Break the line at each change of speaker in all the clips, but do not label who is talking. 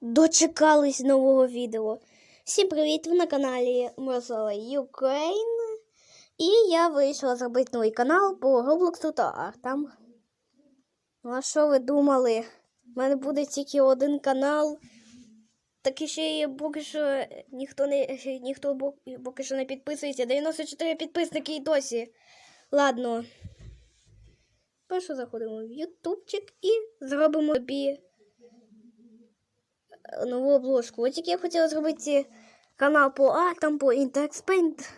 дочекались нового відео. Всім привіт! Ви на каналі Морозова Ukraine. І я вирішила зробити новий канал по Роблоксу та Артам. Ну, а що ви думали? У мене буде тільки один канал. Так ще й поки що ніхто не ніхто поки що не підписується. 94 підписники і досі. Ладно. Перше заходимо в ютубчик і зробимо собі нову обложку. Ось тільки я хотіла зробити канал по Атом, по Intex Paint.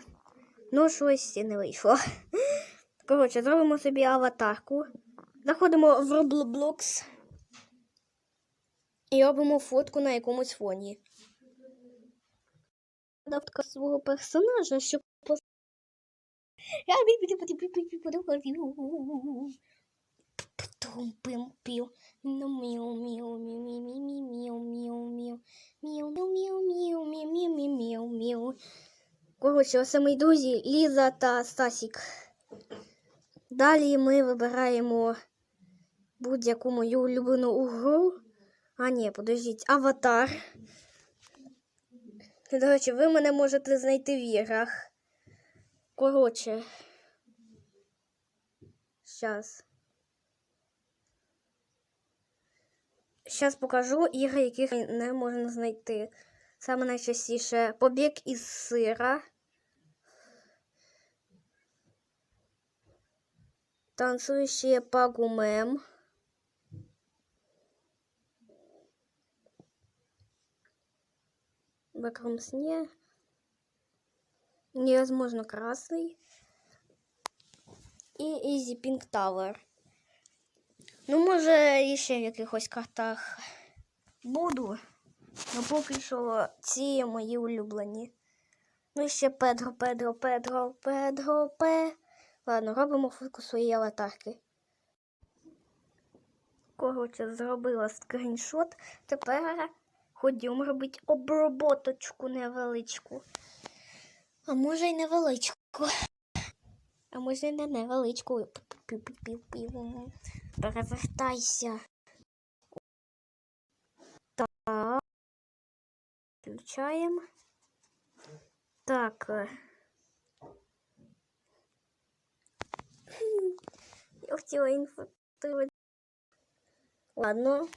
Ну, щось не вийшло. Коротше, зробимо собі аватарку. Заходимо в Roblox і робимо фотку на якомусь фоні. Давтка свого персонажа, щоб пос- Я Пум-пим-пів. Ну, міу, міу, міу, міу, міу, міу, міу. Міу, міу, міу, міу, міу, міу, міу, міу, міу. Коротше, ось мої друзі Ліза та Стасік. Далі ми вибираємо будь-яку мою улюблену гру. А, ні, подождіть, аватар. До речі, ви мене можете знайти в іграх. Коротше. Щас. Щас покажу ігри, яких не можна знайти. Саме найчастіше побіг із сира. Танцуючий пагумем. В этом сне невозможно красный. І Easy Pink Tower. Ну, може, ще в якихось картах буду. Ну, поки що ці мої улюблені. Ну, ще Педро, Педро, Педро, Педро, Пе. Ладно, робимо фотку своєї аватарки. Коротше, зробила скріншот. Тепер ходімо робити оброботочку невеличку. А може й невеличку. А може не невеличку. Перевертайся. Так. Включаємо. Так. Я хотіла інфотувати. Ладно.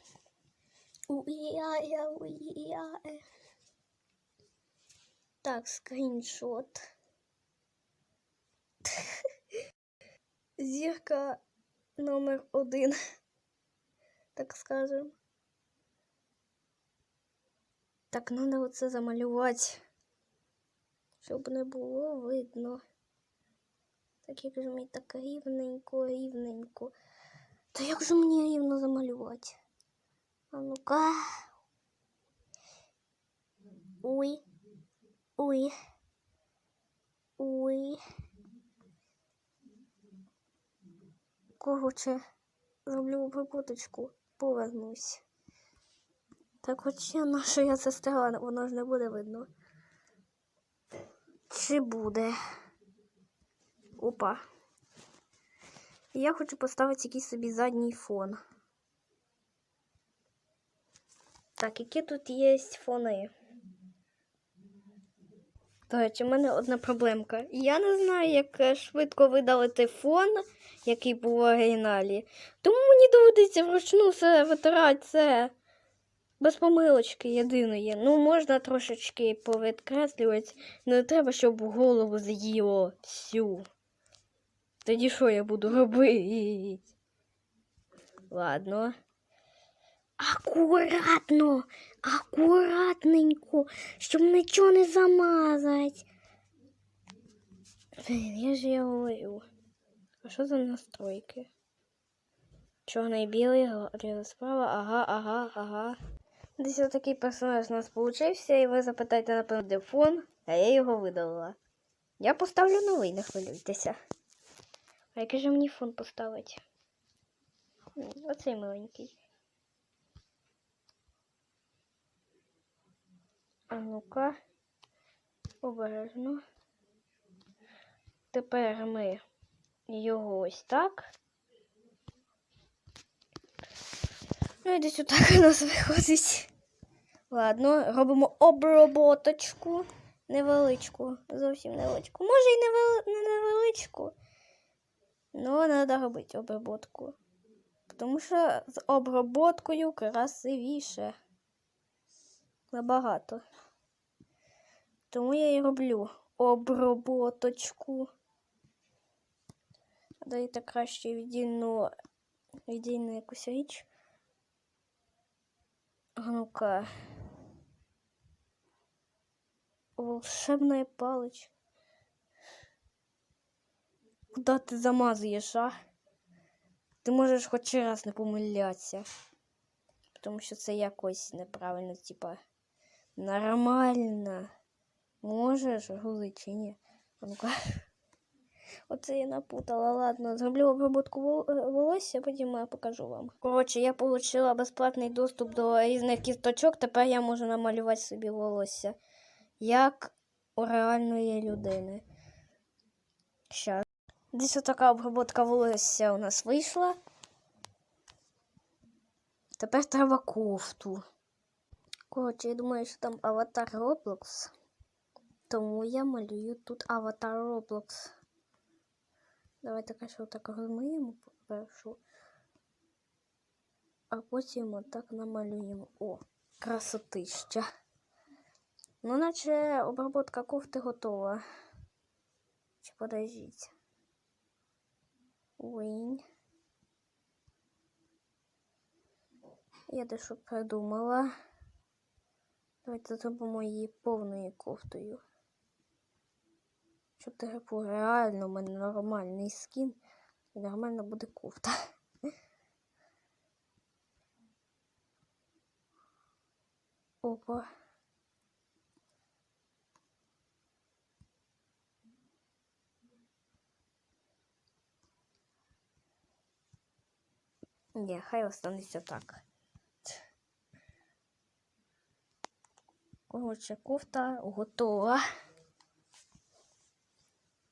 Так, скріншот. Зірка номер один. Так скажем. Так, надо оце замалювати, щоб не було видно. Так як же мені так рівненько, рівненько. Та як же мені рівно замалювати? А ну-ка. Ой. Ой. Ой. Короче, роблю обработочку, повернусь. Так хоча на що я це воно ж не буде видно. Чи буде? Опа. Я хочу поставити якийсь собі задній фон. Так, які тут є фони? До речі, у мене одна проблемка. Я не знаю, як е, швидко видалити фон, який був в оригіналі. Тому мені доведеться вручну все витирати це без помилочки єдиної. Ну, можна трошечки повідкреслювати, але треба, щоб голову з'їло всю. Тоді що я буду робити? Ладно. Акуратно, акуратненько, щоб нічого не замазать. Я ж я говорю. А що за настройки? Чорний білий, ліва справа, ага, ага, ага. Десь отакий персонаж у нас получився, і ви запитаєте, напевно, де фон, а я його видалила. Я поставлю новий, не хвилюйтеся. А який же мені фон поставити? Оцей маленький. А ну-ка, обережно. Тепер ми його ось так. Ну і десь отак у нас виходить. Ладно, робимо оброботочку. Невеличку. Зовсім невеличку. Може і невел... не невеличку. Ну, треба робити оброботку. Тому що з оброботкою красивіше. Набагато. Тому я і роблю оброботочку. Дайте краще віддільну, віддільну якусь річ. Ну-ка. Волшебная паличка. Куда ти замазуєш, а? Ти можеш хоч раз не помилятися. Тому що це якось неправильно, типа нормально. Можеш грузи чи ні? Оце я напутала. Ладно, зроблю е, волосся, потім я покажу вам. Коротше, я отримала безплатний доступ до різних кісточок, тепер я можу намалювати собі волосся. Як у реальної людини. Щас. Десь така обробітка волосся у нас вийшла. Тепер треба кофту. Коротше, я думаю, що там аватар Roblox. Тому я малюю тут аватар Roblox. Давайте краще отак розмиємо першу. А потім отак намалюємо. О, красотища. Ну, наче обработка кофти готова. Чи подождіть. Уинь. Я дещо придумала. Давайте зробимо її повною кофтою. Щоб типу реально у мене нормальний скін і нормально буде кофта. Опа. Ні, хай останеться так. Коротше, кофта готова.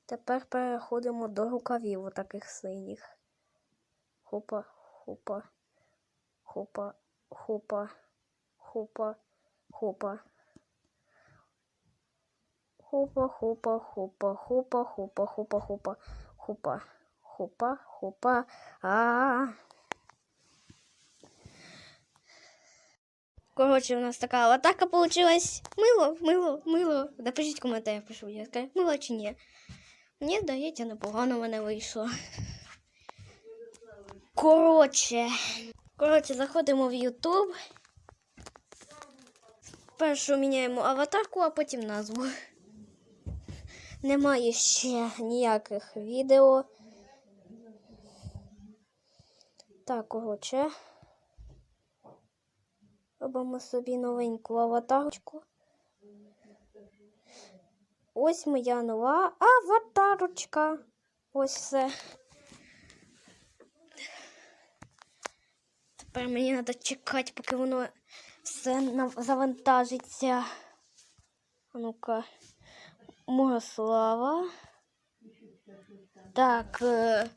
Тепер переходимо до рукавів отаких синіх. Хопа, хопа, хопа, хопа, хопа, хопа. Хопа, хопа, хопа, хопа, хопа, хопа, хопа, хопа, хопа, хопа. А. Коротше, у нас така атака получилась. Мило, мило, мило. Напишіть в коментарях, пишу, я скажу, мило чи ні. Мені здається, непогано в мене вийшло. Коротше. Коротше, заходимо в YouTube. Першу міняємо аватарку, а потім назву. Немає ще ніяких відео. Так, коротше. Робимо собі новеньку аватарочку. Ось моя нова аватарочка. Ось все. Тепер мені треба чекати, поки воно все завантажиться. Ну-ка. Мирослава. Так. е,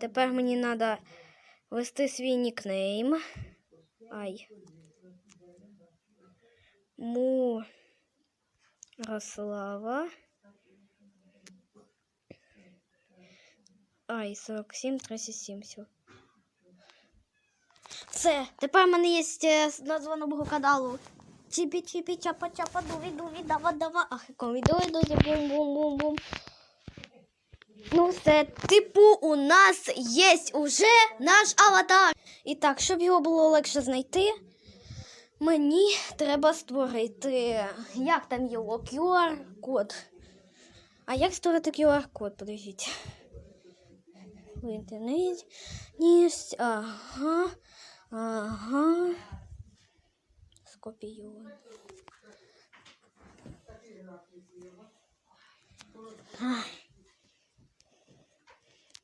Тепер мені треба ввести свій нікнейм. Ай. Мирослава. Ай, 47, 37, все. Все, тепер в мене є е, назва нового каналу. Чіпі, чіпі, чапа, чапа, дуві, дуві, дава, дава. Ах, комідори, дузі, бум, бум, бум, бум. Ну, все, типу, у нас є уже наш аватар. І так, щоб його було легше знайти, мені треба створити. Як там його? QR-код. А як створити QR-код? Подождіть. В інтернеті. Ага. Ага. Скопіюємо.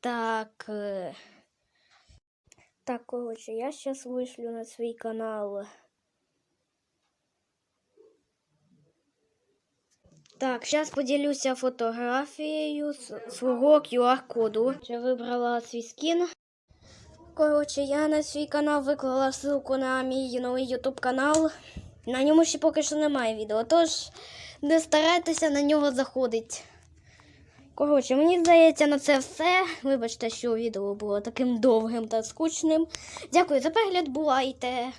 Так. е, Так, короче, я сейчас вышлю на свой канал. Так, зараз поділюся фотографією свого QR-коду. Я вибрала свій скін. Коротше, я на свій канал виклала ссылку на мій новий ютуб канал. На ньому ще поки що немає відео, тож не старайтеся на нього заходити. Коротше, мені здається, на це все. Вибачте, що відео було таким довгим та скучним. Дякую за перегляд, бувайте!